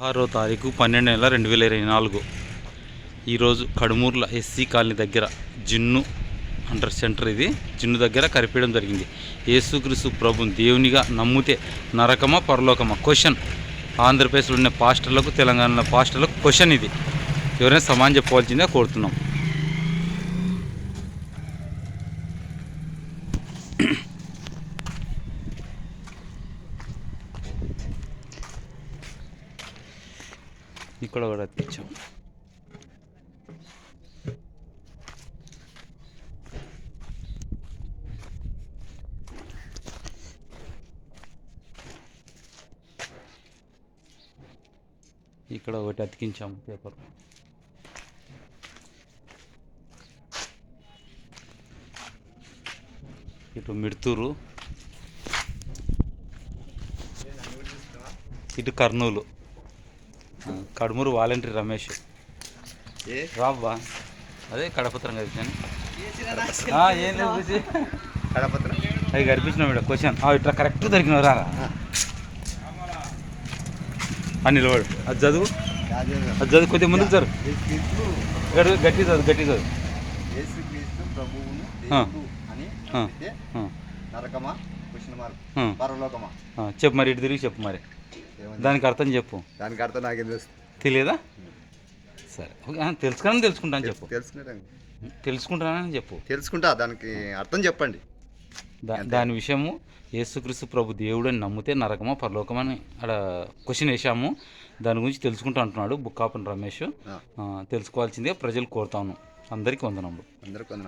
పదహారో తారీఖు పన్నెండు నెల రెండు వేల ఇరవై నాలుగు. ఈరోజు కడుమూర్ల ఎస్సీ కాలనీ దగ్గర జిన్ను అండర్ సెంటర్ ఇది. జిన్ను దగ్గర కరిపేయడం జరిగింది. యేసుక్రీస్తు ప్రభు దేవునిగా నమ్మితే నరకమా పరలోకమా? క్వశ్చన్ ఆంధ్రప్రదేశ్లో ఉన్న పాస్టర్లకు తెలంగాణలో పాస్టర్లకు క్వశ్చన్ ఇది. ఎవరైనా సమానం చెప్పవలసిందే కోరుతున్నాం. ఇక్కడ కూడా తెచ్చాం. ఇక్కడ ఒకటి అతికించాము పేపర్. ఇటు మిడుతూరు ఇటు కర్నూలు. కడుమూరు వాలంటరీ రమేష్. ఏ? రాబ్బా అదే కడపత్రం కనిపించాను ఏం లేదు. కడపత్ర. అవి కనిపించిన మేడం క్వశ్చన్. ఇట్లా కరెక్ట్ దొరికినావు రా అని నిలబడు. అది చదువు. అది చదువు కొద్దిగా ముందుకు సార్ గట్టి చదువు గట్టి చదువు. నరకమా? చెప్పు మరి ఇటు తిరిగి చెప్పు మరి. దానికి అర్థం చెప్పు. దానికి అర్థం నాకేం తెలుసు తెలియదా సరే. ఓకే ఆ, తెలుసుకుని తెలుసుకుంటాను చెప్పు. తెలుసుకుంటాను తెలుసుకుంటానని చెప్పు. తెలుసుకుంటా దానికి అర్థం చెప్పండి. దాని విషయము యేసుక్రీస్తు ప్రభు దేవుడు అని నమ్మితే నరకమా పరలోకమా అని అక్కడ క్వశ్చన్ వేసాము దాని గురించి తెలుసుకుంటూ అంటున్నాడు బుక్కాపన్ రమేష్. తెలుసుకోవాల్సిందే ప్రజలు కోరుతాను. అందరికీ వందనములు. అందరికి వందనాలు.